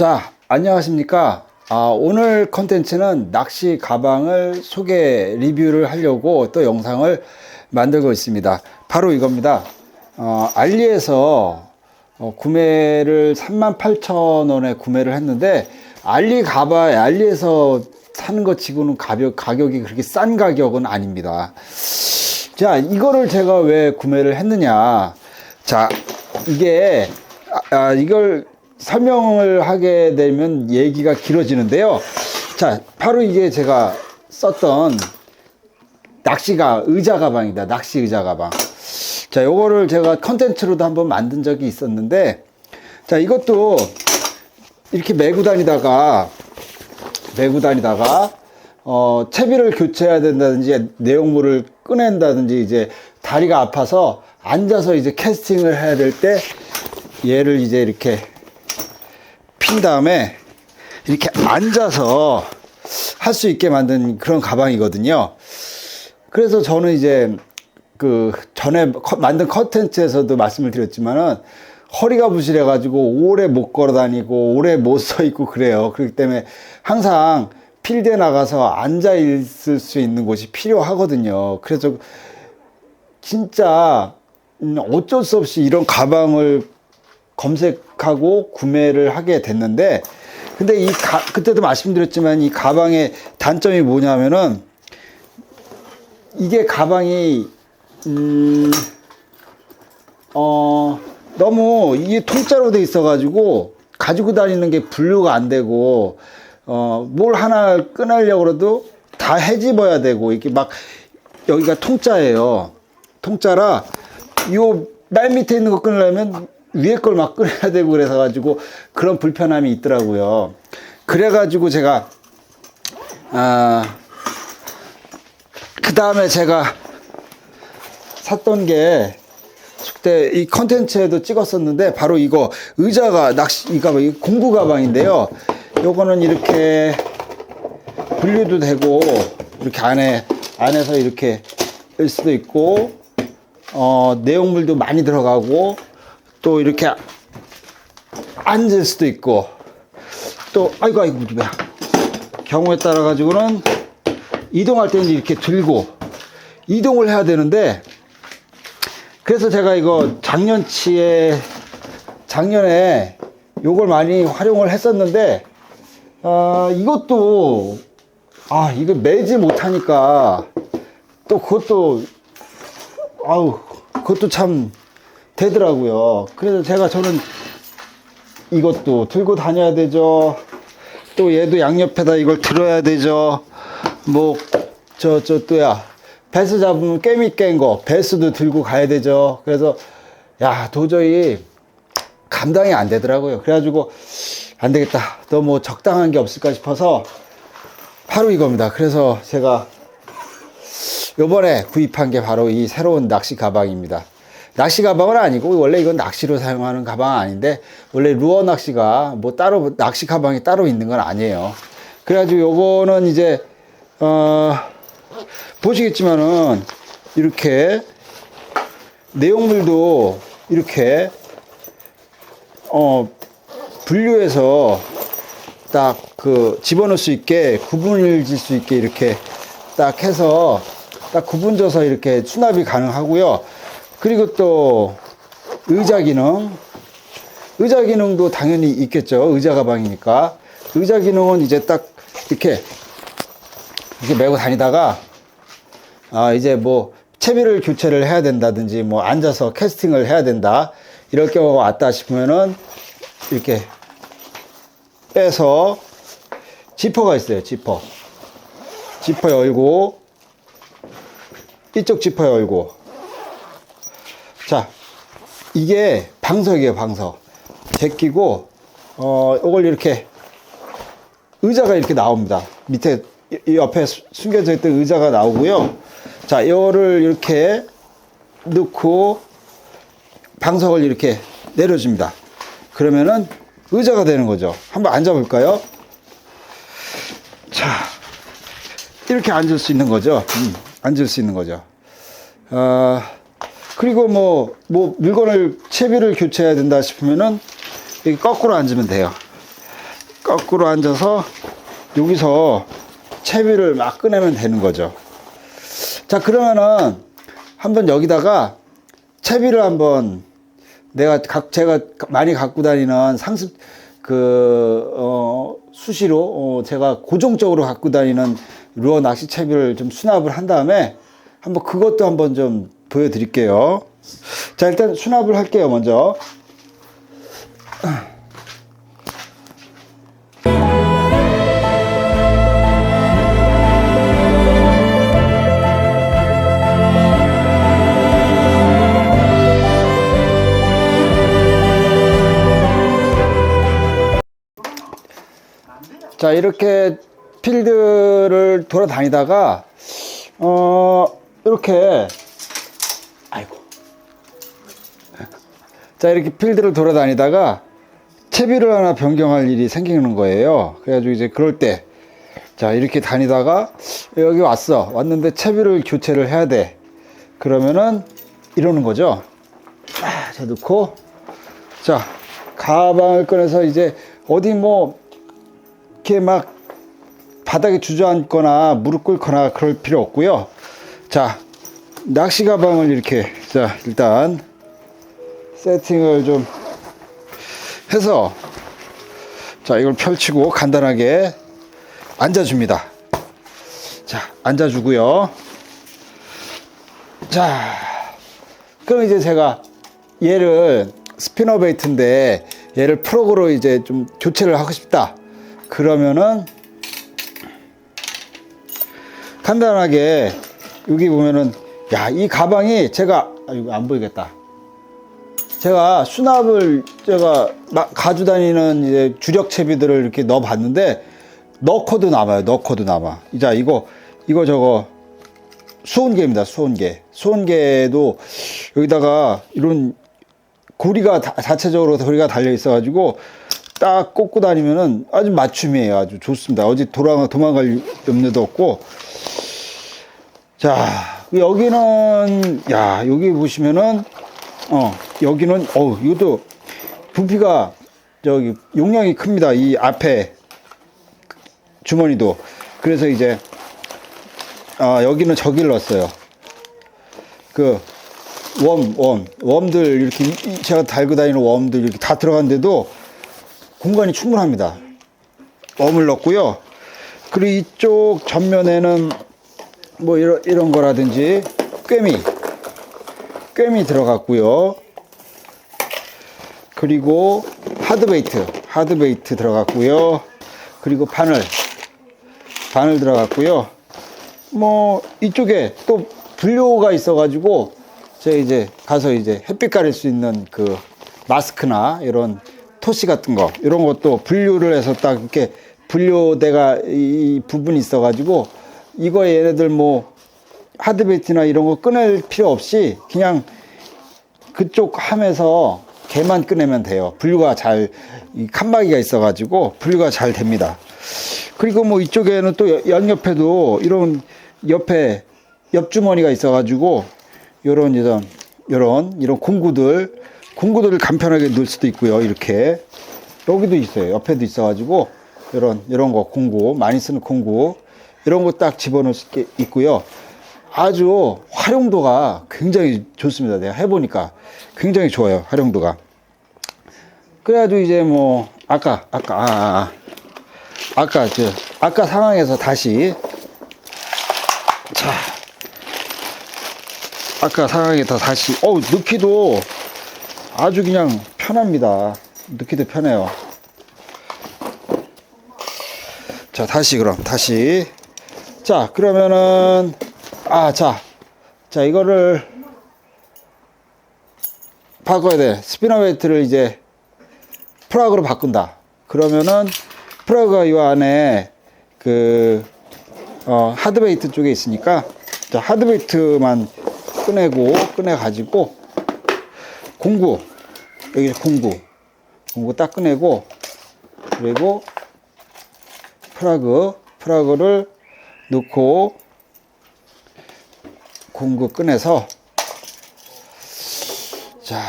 자, 안녕하십니까. 아, 오늘 컨텐츠는 낚시 가방을 소개 리뷰를 하려고 또 영상을 만들고 있습니다. 바로 이겁니다. 어, 알리에서 어, 구매를 38,000원에 구매를 했는데 알리 가방, 알리에서 사는 것 치고는 가격, 가격이 그렇게 싼 가격은 아닙니다. 자, 이거를 제가 왜 구매를 했느냐. 자, 이게, 아, 아, 이걸 설명을 하게 되면 얘기가 길어지는데요. 자, 바로 이게 제가 썼던 낚시가 의자 가방이다. 낚시 의자 가방. 자, 요거를 제가 컨텐츠로도 한번 만든 적이 있었는데, 자, 이것도 이렇게 메고 다니다가, 메고 다니다가, 어, 채비를 교체해야 된다든지, 내용물을 꺼낸다든지, 이제 다리가 아파서 앉아서 이제 캐스팅을 해야 될 때, 얘를 이제 이렇게 핀 다음에 이렇게 앉아서 할 수 있게 만든 그런 가방이거든요. 그래서 저는 이제 그 전에 커- 만든 컨텐츠에서도 말씀을 드렸지만은 허리가 부실해 가지고 오래 못 걸어 다니고 오래 못 서 있고 그래요. 그렇기 때문에 항상 필드에 나가서 앉아 있을 수 있는 곳이 필요하거든요. 그래서 진짜 음, 어쩔 수 없이 이런 가방을 검색 하고 구매를 하게 됐는데 근데 이 가, 그때도 말씀드렸지만 이 가방의 단점이 뭐냐면은 이게 가방이 음, 어, 너무 이게 통짜로 돼 있어가지고 가지고 다니는 게 분류가 안 되고 어, 뭘 하나 꺼내려고 그래도 다 헤집어야 되고 이렇게 막 여기가 통짜예요. 통짜라 요 날 밑에 있는 거 끊으려면 위에 걸막 끊어야 되고 그래서 가지고 그런 불편함이 있더라고요. 그래 가지고 제가 아, 그 다음에 제가 샀던 게 그때 이 컨텐츠에도 찍었었는데 바로 이거 의자가 낚시 이 가방 이 공구 가방인데요. 요거는 이렇게 분류도 되고 이렇게 안에 안에서 이렇게 일 수도 있고 어 내용물도 많이 들어가고 또 이렇게 앉을 수도 있고. 또 아이고 아이고 뭐야. 경우에 따라 가지고는 이동할 때는 이렇게 들고 이동을 해야 되는데 그래서 제가 이거 작년치에 작년에 요걸 많이 활용을 했었는데 아 이것도 아 이거 매지 못하니까 또 그것도 아우 그것도 참 되더라고요. 그래서 제가 저는 이것도 들고 다녀야 되죠. 또 얘도 양옆에다 이걸 들어야 되죠. 뭐 저 저 또야. 배스 잡으면 깨미 깬 거 배스도 들고 가야 되죠. 그래서 야 도저히 감당이 안 되더라고요. 그래가지고 안 되겠다. 또 뭐 적당한 게 없을까 싶어서 바로 이겁니다. 그래서 제가 요번에 구입한 게 바로 이 새로운 낚시 가방입니다 낚시 가방은 아니고 원래 이건 낚시로 사용하는 가방은 아닌데 원래 루어 낚시가 뭐 따로 낚시 가방이 따로 있는 건 아니에요 그래가지고 요거는 이제 어 보시겠지만은 이렇게 내용물도 이렇게 어 분류해서 딱 그 집어넣을 수 있게 구분을 질 수 있게 이렇게 딱 해서 딱 구분져서 이렇게 수납이 가능하고요. 그리고 또 의자 기능. 의자 기능도 당연히 있겠죠. 의자 가방이니까. 의자 기능은 이제 딱 이렇게 이렇게 메고 다니다가 아 이제 뭐 채비를 교체를 해야 된다든지 뭐 앉아서 캐스팅을 해야 된다. 이럴 경우가 왔다 싶으면은 이렇게 빼서 지퍼가 있어요 지퍼. 지퍼 열고 이쪽 지퍼 열고 자 이게 방석이에요 방석 제끼고 어 이걸 이렇게 의자가 이렇게 나옵니다. 밑에 이- 이 옆에 수- 숨겨져 있던 의자가 나오고요. 자, 이거를 이렇게 넣고 방석을 이렇게 내려줍니다. 그러면은 의자가 되는 거죠. 한번 앉아볼까요? 자, 이렇게 앉을 수 있는 거죠. 음, 앉을 수 있는 거죠. 아, 그리고 뭐, 뭐, 물건을, 채비를 교체해야 된다 싶으면은, 이렇게 거꾸로 앉으면 돼요. 거꾸로 앉아서 여기서 채비를 막 꺼내면 되는 거죠. 자, 그러면은 한번 여기다가 채비를 한번 내가 각 제가 많이 갖고 다니는 상습 그 어, 수시로 어, 제가 고정적으로 갖고 다니는 루어 낚시 채비를 좀 수납을 한 다음에 한번 그것도 한번 좀 보여드릴게요. 자 일단 수납을 할게요 먼저. 자 이렇게 필드를 돌아다니다가 어 이렇게 아이고. 자 이렇게 필드를 돌아다니다가 채비를 하나 변경할 일이 생기는 거예요. 그래가지고 이제 그럴 때 자 이렇게 다니다가 여기 왔어. 왔는데 채비를 교체를 해야 돼. 그러면은 이러는 거죠. 아, 자 넣고. 자 가방을 꺼내서 이제 어디 뭐 이렇게 막 바닥에 주저앉거나 무릎 꿇거나 그럴 필요 없고요. 자, 낚시 가방을 이렇게 자, 일단 세팅을 좀 해서 자, 이걸 펼치고 간단하게 앉아 줍니다. 자, 앉아 주고요. 자, 그럼 이제 제가 얘를 스피너 베이트인데 얘를 프로그로 이제 좀 교체를 하고 싶다. 그러면은 간단하게 여기 보면은 야 이 가방이 제가 아 이거 안 보이겠다. 제가 수납을 제가 막 가지고 다니는 이제 주력 채비들을 이렇게 넣어 봤는데 넣고도 남아요. 넣고도 남아. 자 이거 이거 저거 수온계입니다. 수온계. 수온계도 여기다가 이런 고리가 다- 자체적으로 고리가 달려 있어가지고 딱 꽂고 다니면은 아주 맞춤이에요. 아주 좋습니다. 어디 돌아 도망갈 염려도 없고. 자 여기는 야 여기 보시면은 어 여기는 어 이것도 부피가 저기 용량이 큽니다. 이 앞에 주머니도 그래서 이제 아 여기는 저기를 넣었어요. 그 웜, 웜, 웜들 이렇게 제가 달고 다니는 웜들 이렇게 다 들어갔는데도 공간이 충분합니다. 웜을 넣고요. 그리고 이쪽 전면에는 뭐 이런, 이런 거라든지 꿰미, 꿰미 들어갔고요. 그리고 하드베이트, 하드베이트 들어갔고요. 그리고 바늘, 바늘 들어갔고요. 뭐 이쪽에 또 분료가 있어 가지고 제가 이제 가서 이제 햇빛 가릴 수 있는 그 마스크나 이런 토시 같은 거 이런 것도 분류를 해서 딱 이렇게 분료대가 이 부분이 있어 가지고 이거 얘네들 뭐 하드베이트나 이런 거 끊을 필요 없이 그냥 그쪽 함에서 개만 꺼내면 돼요. 분류가 잘, 이 칸막이가 있어가지고 분류가 잘 됩니다. 그리고 뭐 이쪽에는 또 여- 양옆에도 이런 옆에 옆주머니가 있어가지고 요런 이런 요런 이런 공구들 공구들을 간편하게 넣을 수도 있고요. 이렇게 여기도 있어요. 옆에도 있어가지고 요런 이런 거 공구 많이 쓰는 공구 이런 거 딱 집어넣을 수 있고요. 아주 활용도가 굉장히 좋습니다. 내가 해보니까 굉장히 좋아요. 활용도가. 그래가지고 이제 뭐 아까 아까 아, 아, 아. 아까 저 아까 상황에서 다시 자 아까 상황에서 다시 어 넣기도 아주 그냥 편합니다. 넣기도 편해요. 자 다시 그럼 다시 자 그러면은 아 자. 자 이거를 바꿔야 돼. 스피너 웨이트를 이제 프라그로 바꾼다. 그러면은 프라그가 이 안에 그 어, 하드베이트 쪽에 있으니까 자, 하드베이트만 꺼내고 꺼내 가지고 공구. 여기 공구. 공구 딱 꺼내고 그리고 프라그 프라그를 넣고 공구 꺼내서 자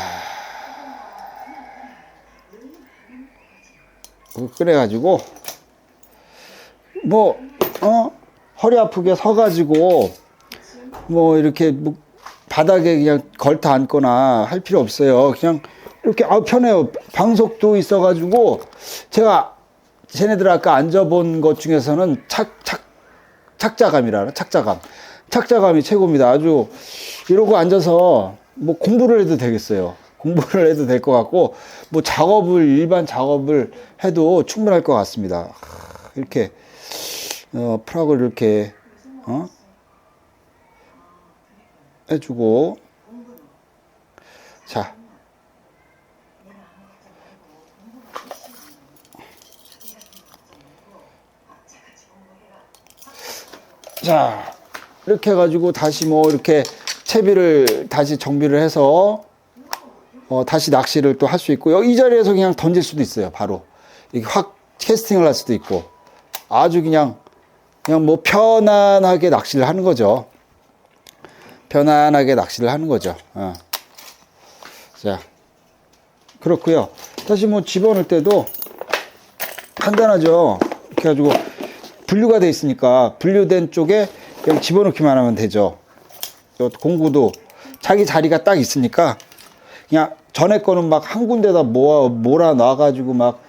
끓여가지고 뭐 어? 허리 아프게 서가지고 뭐 이렇게 뭐 바닥에 그냥 걸터 앉거나 할 필요 없어요. 그냥 이렇게 아 편해요. 방석도 있어가지고 제가 쟤네들 아까 앉아본 것 중에서는 착, 착, 착자감이라 착자감. 착자감이 최고입니다. 아주 이러고 앉아서 뭐 공부를 해도 되겠어요. 공부를 해도 될 것 같고 뭐 작업을 일반 작업을 해도 충분할 것 같습니다. 하, 이렇게 어, 프락을 이렇게 어? 해주고 자 자, 이렇게 해가지고 다시 뭐 이렇게 채비를 다시 정비를 해서 어, 다시 낚시를 또 할 수 있고요. 이 자리에서 그냥 던질 수도 있어요. 바로. 이렇게 확 캐스팅을 할 수도 있고. 아주 그냥, 그냥 뭐 편안하게 낚시를 하는 거죠. 편안하게 낚시를 하는 거죠. 어. 자, 그렇고요. 다시 뭐 집어넣을 때도 간단하죠. 이렇게 해가지고 분류가 돼 있으니까 분류된 쪽에 그냥 집어넣기만 하면 되죠. 또 공구도 자기 자리가 딱 있으니까 그냥 전에 거는 막 한 군데다 모아 몰아 놔가지고 막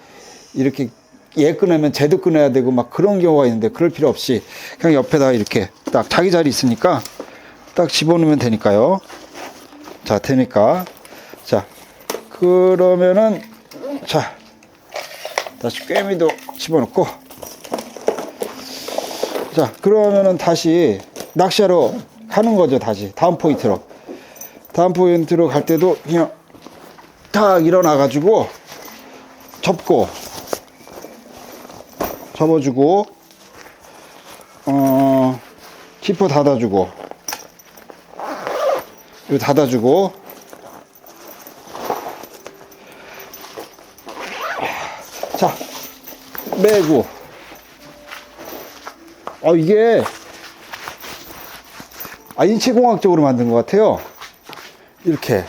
이렇게 얘 꺼내면 쟤도 꺼내야 되고 막 그런 경우가 있는데 그럴 필요 없이 그냥 옆에다 이렇게 딱 자기 자리 있으니까 딱 집어넣으면 되니까요. 자, 되니까. 자, 그러면은, 자, 다시 꿰미도 집어넣고, 자, 그러면은 다시 낚시하러 가는 거죠, 다시. 다음 포인트로. 다음 포인트로 갈 때도 그냥 딱 일어나가지고 접고, 접어주고, 어, 키퍼 닫아주고, 이거 닫아주고 자 매고 아 이게 아 인체공학적으로 만든 것 같아요 이렇게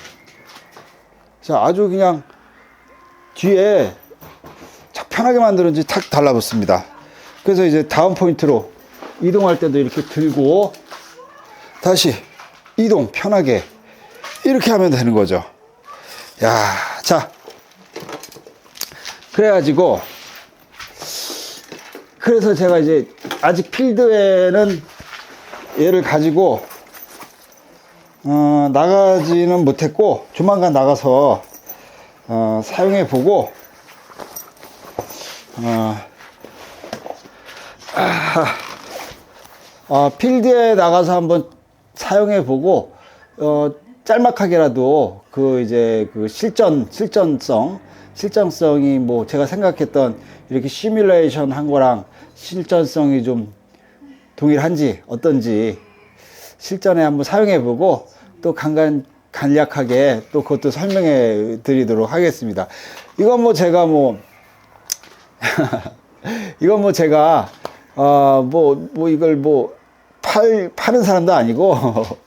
자 아주 그냥 뒤에 착 편하게 만들었는지 탁 달라붙습니다 그래서 이제 다음 포인트로 이동할 때도 이렇게 들고 다시 이동 편하게 이렇게 하면 되는 거죠. 야, 자. 그래가지고 그래서 제가 이제 아직 필드에는 얘를 가지고 어, 나가지는 못했고 조만간 나가서 어, 사용해 보고 어, 아, 어, 필드에 나가서 한번 사용해 보고 어 짤막하게라도 그 이제 그 실전 실전성 실전성이 뭐 제가 생각했던 이렇게 시뮬레이션 한 거랑 실전성이 좀 동일한지 어떤지 실전에 한번 사용해 보고 또 간간 간략하게 또 그것도 설명해 드리도록 하겠습니다. 이건 뭐 제가 뭐 이건 뭐 제가 어뭐뭐 뭐 이걸 뭐 팔, 파는 사람도 아니고,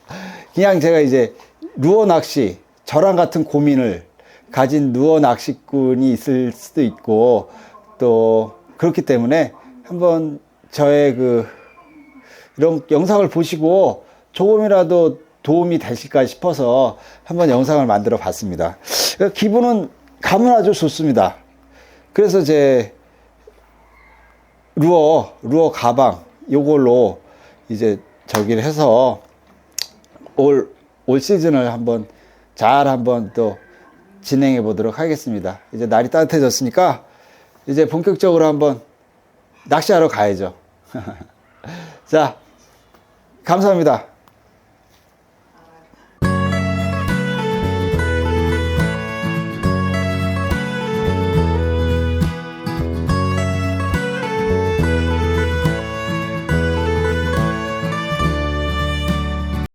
그냥 제가 이제 루어 낚시, 저랑 같은 고민을 가진 루어 낚시꾼이 있을 수도 있고, 또, 그렇기 때문에 한번 저의 그, 이런 영상을 보시고 조금이라도 도움이 되실까 싶어서 한번 영상을 만들어 봤습니다. 기분은, 감은 아주 좋습니다. 그래서 제 루어, 루어 가방, 요걸로 이제 저기를 해서 올, 올 시즌을 한번 잘 한번 또 진행해 보도록 하겠습니다. 이제 날이 따뜻해졌으니까 이제 본격적으로 한번 낚시하러 가야죠. 자, 감사합니다.